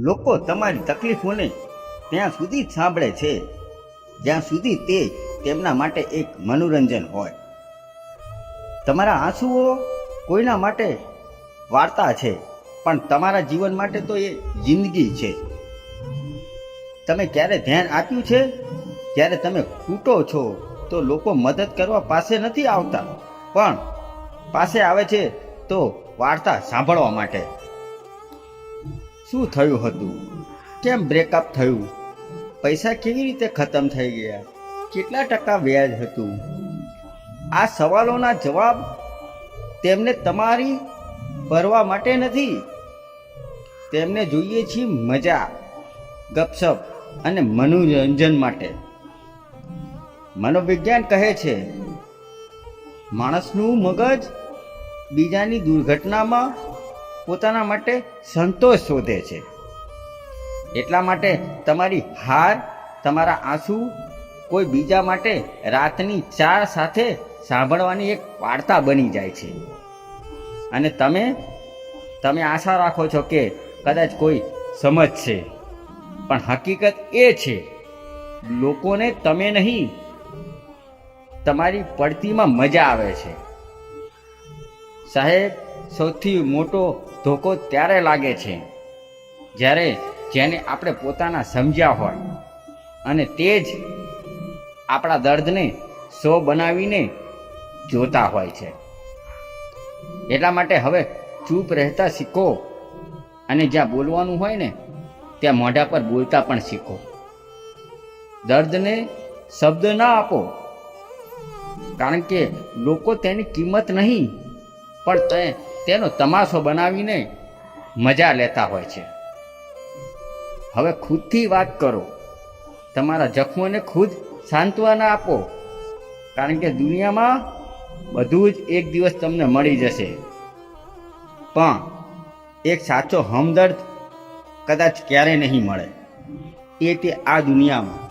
લોકો તમારી તકલીફોને ત્યાં સુધી સાંભળે છે. જ્યાં સુધી તે તેમના માટે એક મનોરંજન હોય. તમારા આંસુઓ કોઈના માટે વાર્તા છે, પણ તમારા જીવન માટે તો એ જિંદગી છે. તમે ક્યારે ધ્યાન આપ્યું છે? જ્યારે તમે ખૂટો છો, તો લોકો મદદ કરવા પાસે નથી આવતા. પણ પાસે આવે છે તો વાર્તા સાંભળવા માટે. શું થયું હતું? કેમ બ્રેકઅપ થયું? પૈસા કેવી રીતે ખતમ થઈ ગયા? કેટલા ટકા વ્યાજ હતું? આ સવાલોના જવાબ તેમને તમારી ભરવા માટે નથી. તેમને જોઈએ છીએ મજા, ગપસપ અને મનોરંજન માટે. મનોવિજ્ઞાન કહે છે, માણસનું મગજ બીજાની દુર્ઘટનામાં પોતાના માટે સંતોષ શોધે છે. એટલા માટે તમારી હાર, તમારા આંસુ કોઈ બીજા માટે રાતની ચા સાથે સાંભળવાની એક વાર્તા બની જાય છે. અને તમે તમે આશા રાખો છો કે કદાચ કોઈ સમજશે. પણ હકીકત એ છે, લોકોને તમે નહીં, તમારી પડતીમાં મજા આવે છે. સાહેબ, સૌથી મોટો ધોકો ત્યારે લાગે છે જ્યારે જેને આપણે પોતાના સમજ્યા હોય. અને તે જ આપણા દર્દને સો બનાવીને જોતા હોય છે. એટલા માટે હવે ચૂપ રહેતા શીખો અને જ્યાં બોલવાનું હોય ને, ત્યાં મોઢા પર બોલતા પણ શીખો. દર્દને શબ્દ ના આપો, કારણ કે લોકો તેની કિંમત નહીં, પણ તે તેનો તમાશો બનાવીને મજા લેતા હોય છે. હવે ખુદથી વાત કરો. તમારા જખમોને ખુદ સાંત્વના આપો. કારણ કે દુનિયામાં બધું જ એક દિવસ તમને મળી જશે. પણ એક સાચો હમદર્દ કદાચ ક્યારે નહીં મળે. એ તે આ દુનિયામાં